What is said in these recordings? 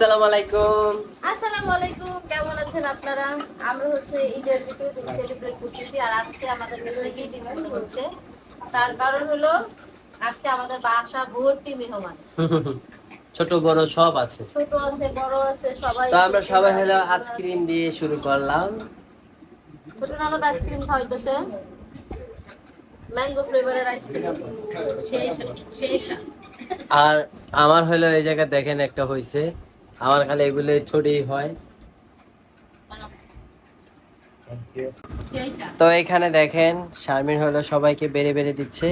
আসসালামু আলাইকুম। আসসালামু আলাইকুম কেমন আছেন আপনারা? আমরা হচ্ছে ঈদের দিকে সেলিব্রেট করতেছি আর আজকে আমাদের কাছে ঈদ মনে হচ্ছে। তার কারণ হলো আজকে আমাদের বাসা ভর্তি মেহমান। ছোট বড় সব আছে। ছোট আছে বড় আছে সবাই তো আমরা সবাই হলো আইসক্রিম দিয়ে শুরু করলাম। ছোট ননদ আইসক্রিম খাওয়াইতেছে। ম্যাঙ্গো ফ্লেভারের আইসক্রিম। শেষ শেষ আর আমার হলো এই জায়গায় দেখেন একটা হয়েছে আমার খালি এগুলো ছোটই হয়। তো এখানে দেখেন শারমিন হলো সবাইকে বেড়ে বেড়ে দিচ্ছে।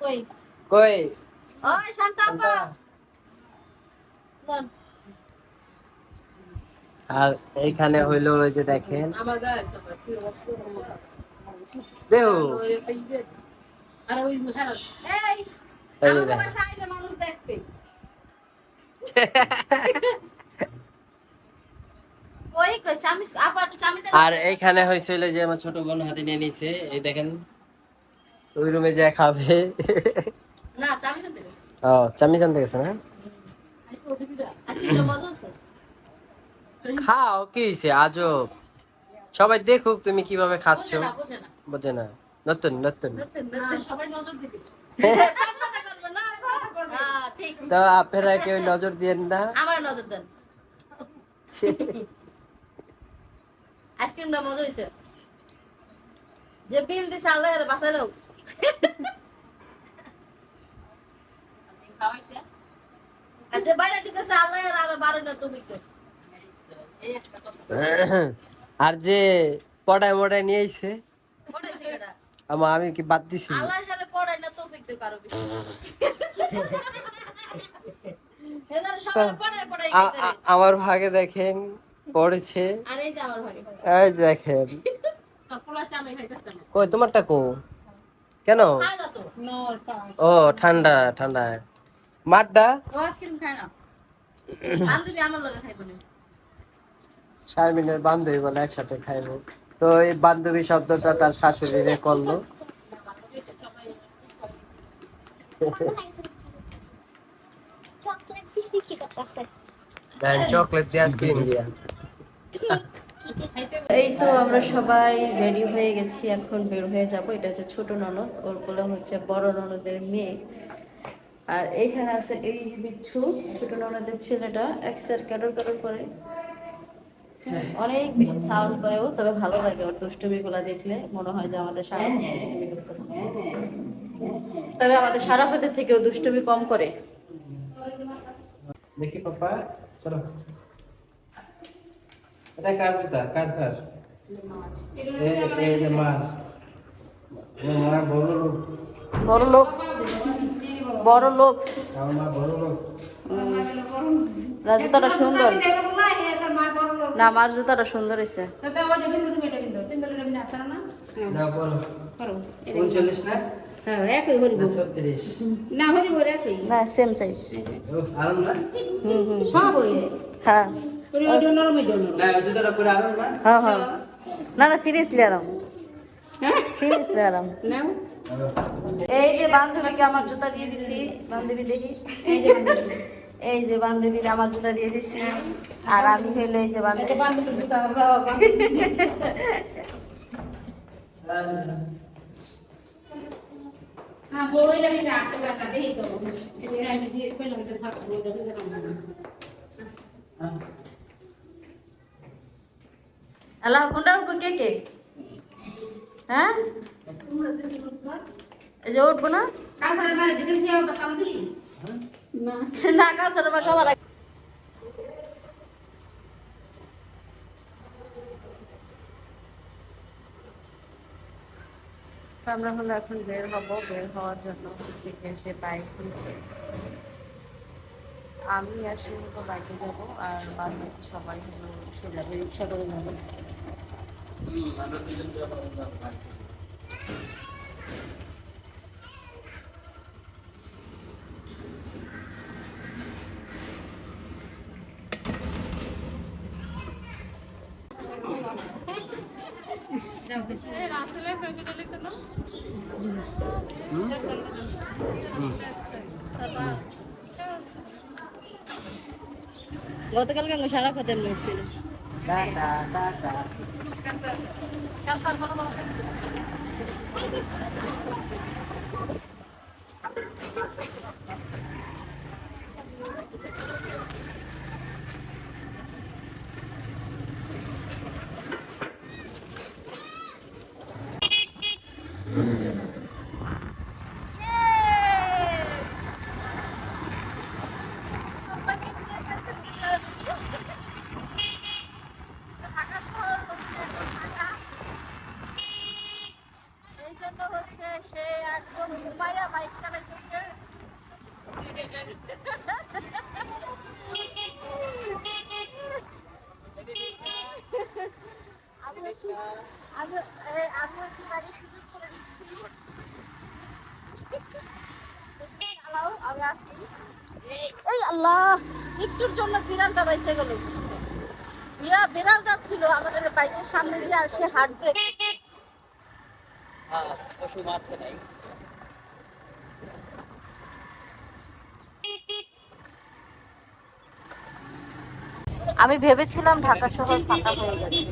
কই? ওই আর এইখানে হইল ওই যে দেখেন। দেও আর এইখানে হয়েছিল যে আমার ছোট বোন হাতে নিয়ে নিছে। এই দেখেন ওই রুমে যা খাবে। না গেছে। ও চামি জানতে গেছে না? খাও কি হয়েছে আজব। সবাই দেখুক তুমি কীভাবে খাচ্ছ। বোঝে না। নতুন নতুন তো আপনারা কেউ নজর দিয়েন না? আমার নজর দেন। আইসক্রিমটা মজা হয়েছে যে বিল দিছে আল্লাহ এর বাঁচালো আর যে বাইরে দিতেছে আল্লাহ এর আরও বারো না তুমি আর যে পড়ায় মড়ায় নিয়ে আইছে পড়াইছে কেডা? আমার আমি কি বাদ দিছি? আল্লাহর সাথে পড়াই না তৌফিক দিও কারও বেশি। আমার ভাগে দেখেন পড়েছে। এই দেখেন। কই তোমারটা কো? কেন? খায় না তো ও ঠান্ডা ঠান্ডা। না। শারমিনের বান্ধবী বলে একসাথে খাইবো। তো এই বান্ধবী শব্দটা তার শাশুড়ি যে করল। এই তো আমরা সবাই রেডি হয়ে গেছি, এখন বের হয়ে যাব। এটা হচ্ছে ছোট ননদ, ওর কোলে হচ্ছে বড় ননদের মেয়ে। আর এইখানে আছে এই বিচ্ছু, ছোট ননদের ছেলেটা একসার ক্যাডর ক্যাডর করে। অনেক বেশি সাউন্ড করে ও তবে ভালো লাগে ওর দুষ্টুমি গুলা দেখলে। মনে হয় যে আমাদের সারা তবে আমাদের সারা সারাফাতের থেকেও দুষ্টুমি কম করে। দেখি পাপা চলো। এটা কার জুতা? কার কার? বড় লোক। বড় লোক। বড় লোক। আমার মা বড় লোক। জুতাটা সুন্দর। না আমার জুতাটা সুন্দর হয়েছে দাও না? না ছত্রিশ। না সেম সাইজ হ্যাঁ। না ওই জুতাটা পরে আরাম হ্যাঁ হ্যাঁ। না না সিরিয়াসলি আরাম। সিরিয়াসলি আরাম। এই যে বান্ধবীকে আমার জুতা দিয়ে দিছি বান্ধবী দেখি। এই যে বান্ধবীর আমার জুতা দিয়ে দিছি। আর আমি হইলে এই যে বান্ধবী। আল্লাহ কোনটা উঠবো কে কে? হ্যাঁ? এই যে উঠবো না? আমরা হলো এখন বের হব, বের হওয়ার জন্য হচ্ছে গিয়ে সে বাইক নিছে আমি আর সে হলো বাইকে যাব, আর বাদ বাকি সবাই হলো সে যাবে রিক্সা করে যাবে গতকালকে আমি সারা টাটা টাটা এই জন্য হচ্ছে সে একদম ঘুমাইয়া বাইক চালাইতেছে আমি একটু আমি এ, আমি একটু গাড়ি সুযোগ করে দিচ্ছি চালাও আমি আসি এই আল্লাহ একটুর জন্য বিড়ালটা বাইসে গেল। বিড়াল বিড়াল যাচ্ছিল আমাদের বাইকের সামনে দিয়ে আর সে হার্ট ব্রেক হ্যাঁ পশু মারছে নাই। আমি ভেবেছিলাম ঢাকা শহর ফাঁকা হয়ে গেছে।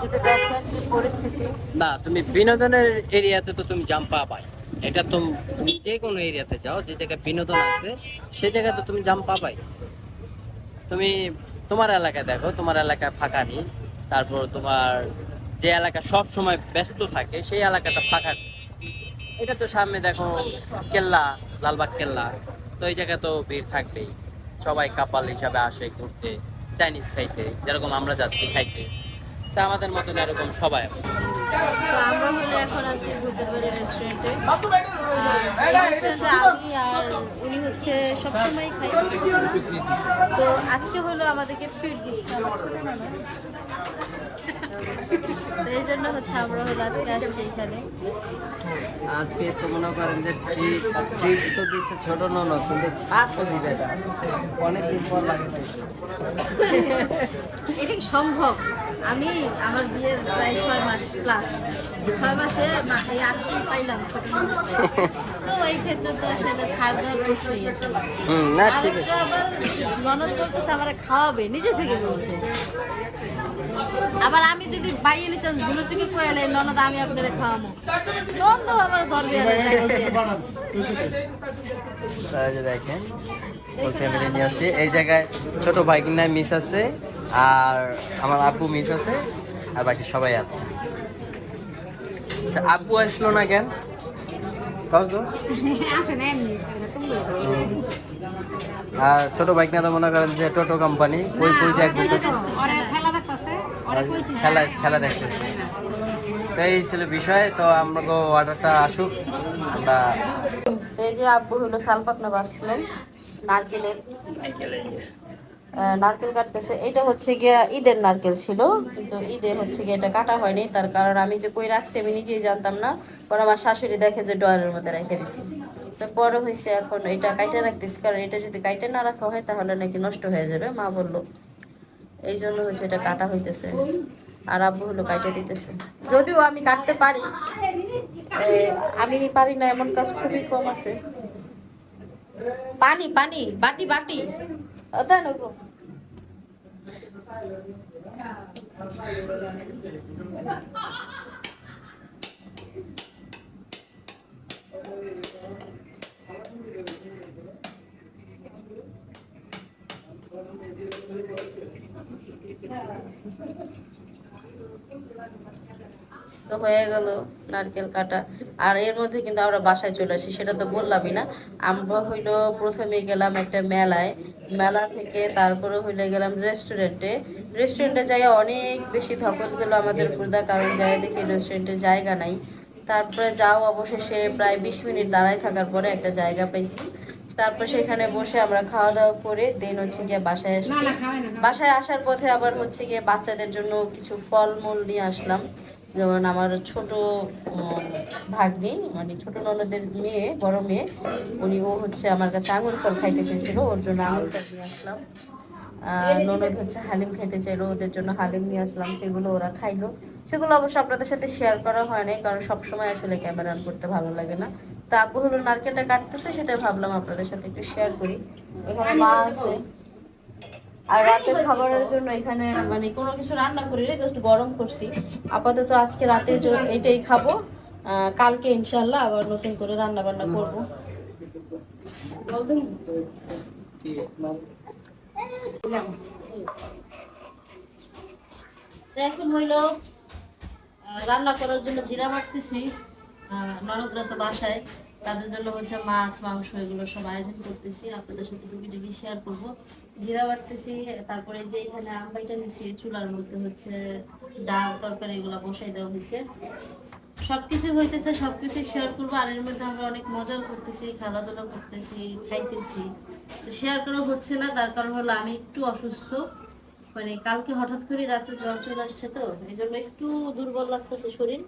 কিন্তু দেখেন কি পরিস্থিতি। না তুমি বিনোদনের এরিয়াতে তো তুমি জাম পাবাই। এটা তো তুমি যে কোনো এরিয়াতে যাও যে জায়গায় বিনোদন আছে সে জায়গায় তো তুমি জাম পাবাই। তুমি তোমার এলাকায় দেখো, তোমার এলাকায় ফাঁকা নেই। তারপর তোমার যে এলাকা সব সময় ব্যস্ত থাকে, সেই এলাকাটা ফাঁকা এটা তো সামনে দেখো কেল্লা, লালবাগ কেল্লা। তো এই জায়গায় তো ভিড় থাকবেই। সবাই কাপাল হিসাবে আসে ঘুরতে, চাইনিজ খাইতে, যেরকম আমরা যাচ্ছি খাইতে। তা আমাদের মতন এরকম সবাই। তো আমরা হলে এখন আছি ভূতের বাড়ি রেস্টুরেন্টে রেস্টুরেন্টে আমি আর উনি হচ্ছে সবসময় খাই। তো আজকে হলো আমাদেরকে ফিড দিচ্ছে। এই জন্য হচ্ছে আমরা হলো আজকে আসছি এখানে। আজকে তো মনে করেন যে ট্রিট ট্রিট তো দিচ্ছে ছোট ননদ কিন্তু তো দিবে না। অনেকদিন পর লাগে। এটা সম্ভব। আমি আমার বিয়ের প্রায় ছয় মাস প্লাস ছয় মাসে এই আজকেই পাইলাম ছোট সো এই ক্ষেত্রে তো আসলে ছাড় দেওয়ার প্রশ্নই আছে। না ঠিক আছে। আবার ননদ বলতেছে আমার খাওয়াবে। নিজে থেকে বলছে। আবার আমি যদি বাইরে চান্স ভুলে চুকি কয়ালে ননদ আমি আপনারে খাওয়াবো নন্দ আমার ধরবে আর দেখেন ফ্যামিলি নিয়ে আসি এই জায়গায় ছোট ভাই কিনা মিস আছে আর আমার আব্বু মিস আছে আর বাকি সবাই আছে আচ্ছা আব্বু আসলো না কেন। আর ছোট বাইক না তো মনে করেন যে টোটো কোম্পানি কই কই যায় ঘুরতেছে খেলা খেলা দেখতেছে। তো এই ছিল বিষয় তো আমরা অর্ডারটা আসুক আমরা তো এই যে আব্বু হলো শালপাকনা বাঁচলাম নারকেলের নারকেল কাটতেছে। এটা হচ্ছে গিয়া ঈদের নারকেল ছিল কিন্তু ঈদে হচ্ছে গিয়ে এটা কাটা হয়নি। তার কারণ আমি যে কই রাখছি আমি নিজেই জানতাম না। পরে আমার শাশুড়ি দেখে যে ডয়ারের মধ্যে রেখে দিছি। তো বড় হয়েছে এখন এটা কাইটে রাখতেছি কারণ এটা যদি কাইটে না রাখা হয় তাহলে নাকি নষ্ট হয়ে যাবে মা বলল। এই জন্য হচ্ছে এটা কাটা হইতেছে। আর আব্বু হলো কাটে দিতেছে। যদিও আমি কাটতে পারি আমি পারি না, এমন কাজ খুবই কম আছে। পানি পানি, বাটি বাটি। ও দেন তো হয়ে গেল নারকেল কাটা। আর এর মধ্যে কিন্তু আমরা বাসায় চলে আসি সেটা তো বললামই না। আমরা হইল প্রথমে গেলাম একটা মেলায়। মেলা থেকে তারপরে হইলে গেলাম রেস্টুরেন্টে রেস্টুরেন্টে যাই অনেক বেশি ধকল গেল আমাদের পুরদা কারণ যাই দেখি রেস্টুরেন্টে জায়গা নাই। তারপরে যাও অবশেষে প্রায় বিশ মিনিট দাঁড়ায় থাকার পরে একটা জায়গা পাইছি। তারপর সেখানে বসে আমরা খাওয়া দাওয়া করে দেন হচ্ছে গিয়ে বাসায় আসছি। বাসায় আসার পথে আবার হচ্ছে গিয়ে বাচ্চাদের জন্য কিছু ফলমূল নিয়ে আসলাম। যেমন আমার ছোট ভাগ্নি মানে ছোট ননদের মেয়ে, বড় মেয়ে, উনি, ও হচ্ছে আমার কাছে আঙুর ফল খাইতে চেয়েছিল, ওর জন্য আঙুর ফল নিয়ে আসলাম। ননদ হচ্ছে হালিম খাইতে চাইলো, ওদের জন্য হালিম নিয়ে আসলাম, সেগুলো ওরা খাইলো। সেগুলো অবশ্য আপনাদের সাথে শেয়ার করা হয় নাই, কারণ সবসময় আসলে ক্যামেরা অন করতে ভালো লাগে না। তো আপু হলো নারকেলটা কাটতেছে সেটা ভাবলাম আপনাদের সাথে একটু শেয়ার করি। এখানে মা আছে। আর রাতের খাবারের জন্য এখানে মানে কোনো কিছু রান্না করি না জাস্ট গরম করছি। আপাতত আজকে রাতে জ- এটাই খাব। কালকে ইনশাল্লাহ আবার নতুন করে রান্না বান্না করব এখন হইল রান্না করার জন্য জিরা বাটতেছি। আহ, ননদরা তো বাসায়। তাদের জন্য হচ্ছে মাছ, মাংস এগুলো সব আয়োজন করতেছি। আপনাদের সাথে টুকি শেয়ার করব। জিরা বাড়তেছি তারপরে যে এখানে আমবাইটা নিছি চুলার মধ্যে হচ্ছে ডাল, তরকারি এগুলো বসাই দেওয়া হয়েছে। সবকিছু হইতেছে, সবকিছু শেয়ার করব। আর এর মধ্যে আমরা অনেক মজাও করতেছি খেলাধুলা করতেছি, খাইতেছি। তো শেয়ার করা হচ্ছে না, তার কারণ হলো আমি একটু অসুস্থ। মানে কালকে হঠাৎ করে রাতে জ্বর চলে আসছে তো, এই জন্য একটু দুর্বল লাগতেছে শরীর।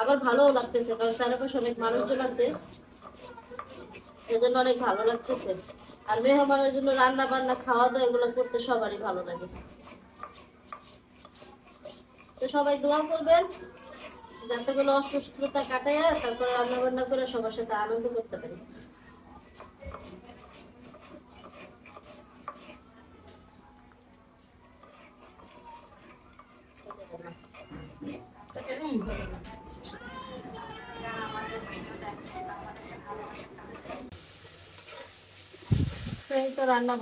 আবার ভালোও লাগতেছে, কারণ চারপাশে অনেক মানুষজন আছে। এজন্য অনেক ভালো লাগতেছে। আর মেহমানের জন্য রান্না বান্না খাওয়া দাওয়া এগুলো করতে সবারই ভালো লাগে। তো সবাই দোয়া করবেন, যাতে করে অসুস্থতা কাটায় তারপরে রান্না বান্না করে সবার সাথে আনন্দ করতে পারি। সেই তো রান্না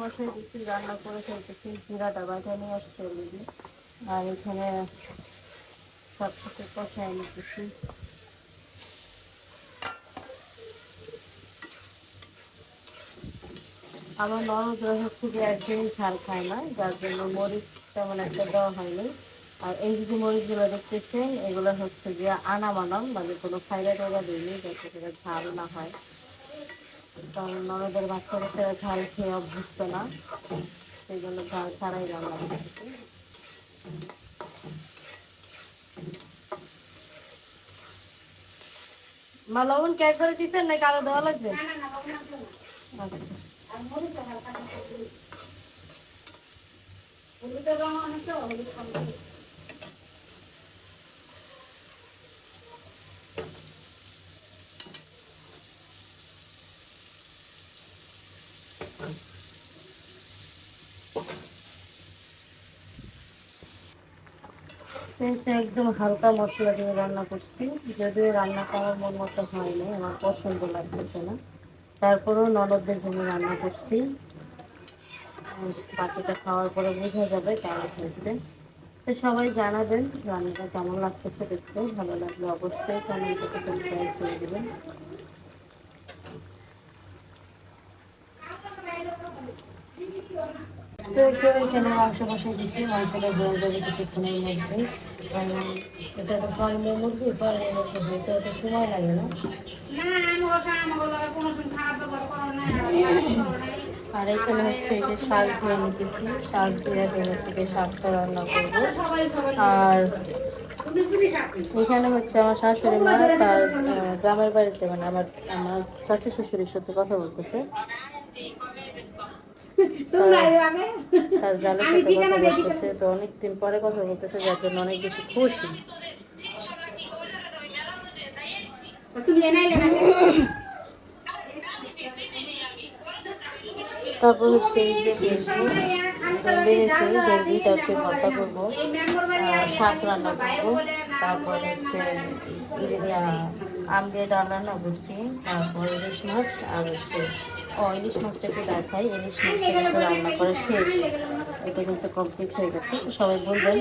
আমার হচ্ছে যে একদিনই ঝাল খায় না, যার জন্য মরিচ তেমন একটা দেওয়া হয়নি। আর এই যে মরিচগুলো দেখতেছেন, এগুলো হচ্ছে যে আনা বানাম মানে কোনো ফাইদা টাইদা দিইনি যাতে করে ঝাল না হয়। কারণ ননদের বাচ্চা বাচ্চারা ঝাল খেয়ে অভ্যস্ত না। সেই জন্য ঝাল ছাড়াই রান্না করতেছি। মা লবণ কে করে দিচ্ছেন নাকি আরও দেওয়া লাগবে? আচ্ছা। সেটা একদম হালকা মশলা দিয়ে রান্না করছি। যদিও রান্নাটা আমার মন মতো হয়নি আমার পছন্দ লাগতেছে না। তারপরেও ননদদের জন্য রান্না করছি। বাকিটা খাওয়ার পরে বোঝা যাবে কেমন হয়েছে। তো সবাই জানাবেন রান্নাটা কেমন লাগতেছে দেখতে। ভালো লাগলে অবশ্যই চ্যানেলটাকে সাবস্ক্রাইব করে দেবেন। তো একটু এখানে মাংস বসাই দিছি মাংসটা হয়ে যাবে কিছুক্ষণের মধ্যে। কারণ এটা তো ফার্মে মুরগি ফার্মে মুরগি হইতে এত সময় লাগে না। আর এখানে হচ্ছে এই যে শাক ধুয়ে নিতেছি শাক ধুয়ে ধুয়ে থেকে শাকটা রান্না করব। আর এখানে হচ্ছে আমার শাশুড়ি মা তার গ্রামের বাড়িতে মানে আমার আমার চাচি শাশুড়ির সাথে কথা বলতেছে। তার জালের সাথে কথা বলতেছে তো অনেকদিন পরে কথা বলতেছে যার জন্য অনেক বেশি খুশি। তারপর হচ্ছে এই যে বেড়েছে ভেন্ডিটা হচ্ছে ভর্তা করব। শাক রান্না করব। তারপর হচ্ছে আম দিয়ে ডাল রান্না করছি তারপর ইলিশ মাছ আর হচ্ছে ও, ইলিশ মাছটা একটু দেখাই। ইলিশ মাছটা রান্না করা শেষ। এটা কিন্তু কমপ্লিট হয়ে গেছে। সবাই বলবেন